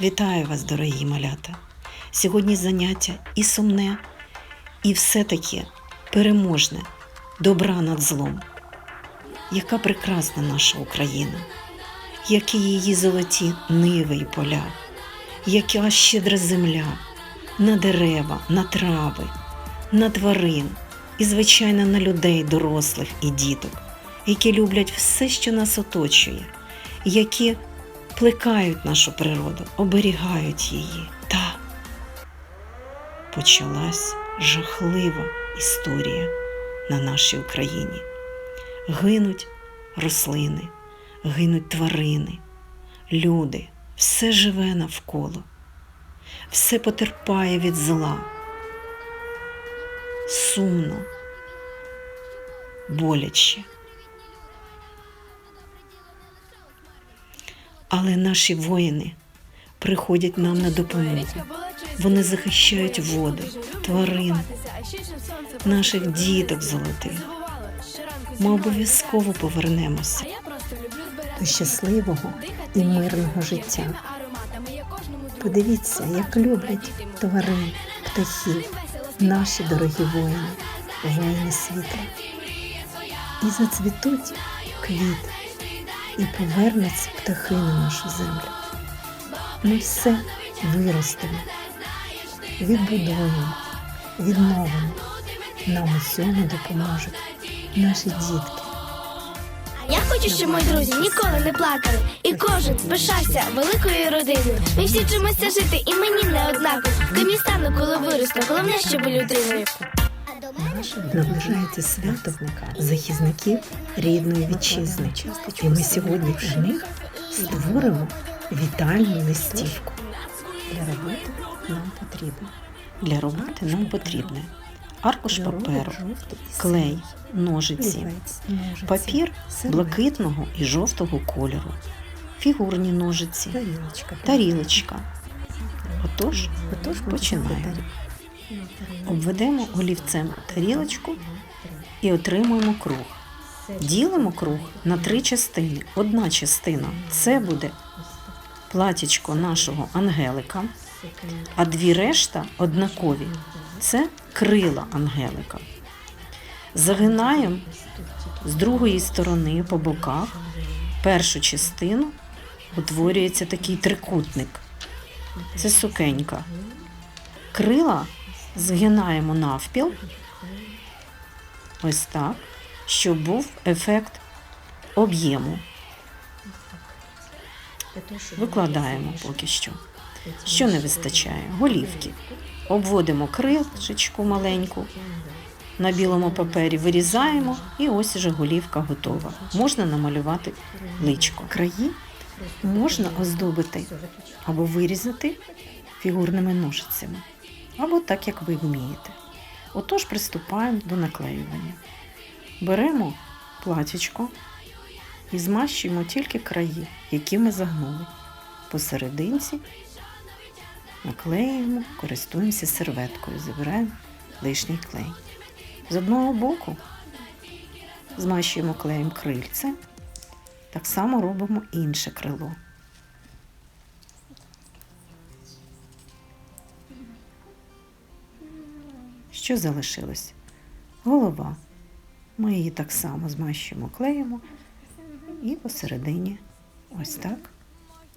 Вітаю вас, дорогі малята! Сьогодні заняття і сумне, і все-таки переможне, добра над злом. Яка прекрасна наша Україна, які її золоті ниви і поля, яка щедра земля на дерева, на трави, на тварин і, звичайно, на людей, дорослих і діток, які люблять все, що нас оточує, які плекають нашу природу, оберігають її. Та почалась жахлива історія на нашій Україні. Гинуть рослини, гинуть тварини, люди, все живе навколо, все потерпає від зла. Сумно, боляче. Але наші воїни приходять нам на допомогу. Вони захищають воду, тварин, наших діток золотих. Ми обов'язково повернемося до щасливого і мирного життя. Подивіться, як люблять тварин, птахів, наші дорогі воїни, воїни світла. І зацвітуть квіти, і повернуться птахи на нашу землю. Ми все виростемо, відбудуємо, відновимо. Нам у цьому допоможуть наші дітки. Я хочу, щоб мої друзі ніколи не плакали, і кожен пишався великою родиною. Ми всі вчимося жити, і мені не однаково. Ким коли виросту, головне, щоб людиною. Наближається свято захисників рідної вітчизни. І ми сьогодні для них створимо вітальну листівку. Для роботи нам потрібно. Для роботи нам потрібне аркуш паперу, клей, ножиці, папір блакитного і жовтого кольору, фігурні ножиці, тарілочка. Отож, отож починаємо. Обведемо олівцем тарілочку і отримуємо круг. Ділимо круг на три частини. Одна частина це буде платічко нашого ангелика, а дві решта однакові. Це крила ангелика. Загинаємо з другої сторони по боках першу частину утворюється такий трикутник. Це сукенька. Крила згинаємо навпіл, ось так, щоб був ефект об'єму. Викладаємо поки що. Що не вистачає? Голівки. Обводимо кришечку маленьку, на білому папері вирізаємо, і ось уже голівка готова. Можна намалювати личко. Краї можна оздобити або вирізати фігурними ножицями, або так, як ви вмієте. Отож, приступаємо до наклеювання. Беремо платічко і змащуємо тільки краї, які ми загнули. Посерединці наклеюємо, користуємося серветкою, забираємо лишній клей. З одного боку змащуємо клеєм крильце, так само робимо інше крило. Що залишилось? Голова. Ми її так само змащуємо, клеїмо і посередині ось так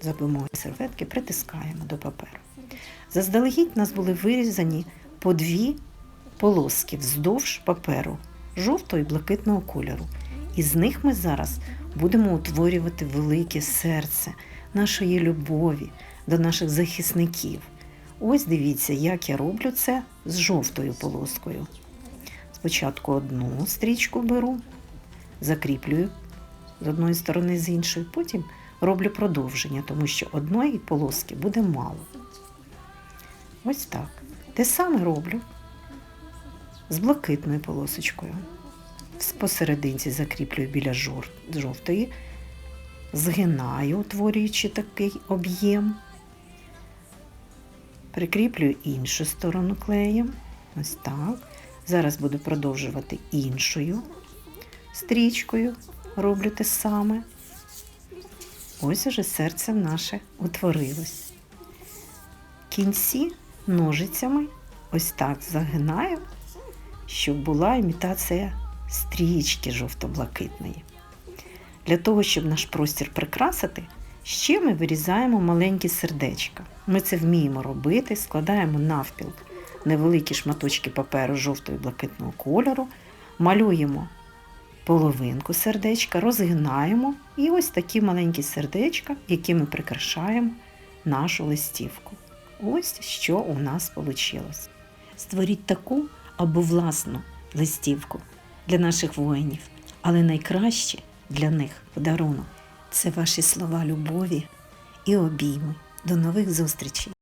за допомогою серветки притискаємо до паперу. Заздалегідь у нас були вирізані по дві полоски вздовж паперу жовтого і блакитного кольору. І з них ми зараз будемо утворювати велике серце нашої любові до наших захисників. Ось дивіться, як я роблю це з жовтою полоскою. Спочатку одну стрічку беру, закріплюю з одної сторони з іншої, потім роблю продовження, тому що одної полоски буде мало. Ось так. Те саме роблю з блакитною полосочкою. Посерединці закріплюю біля жовтої, згинаю, утворюючи такий об'єм. Прикріплюю іншу сторону клеєм. Ось так. Зараз буду продовжувати іншою стрічкою. Роблю те саме. Ось уже серце наше утворилось. Кінці ножицями ось так загинаю, щоб була імітація стрічки жовто-блакитної. Для того, щоб наш простір прикрасити, ще ми вирізаємо маленькі сердечка. Ми це вміємо робити, складаємо навпіл невеликі шматочки паперу жовтого і блакитного кольору, малюємо половинку сердечка, розгинаємо і ось такі маленькі сердечка, які ми прикрашаємо нашу листівку. Ось що у нас вийшло. Створіть таку або власну листівку для наших воїнів, але найкраще для них подарунок це ваші слова любові і обійми. До нових зустрічей!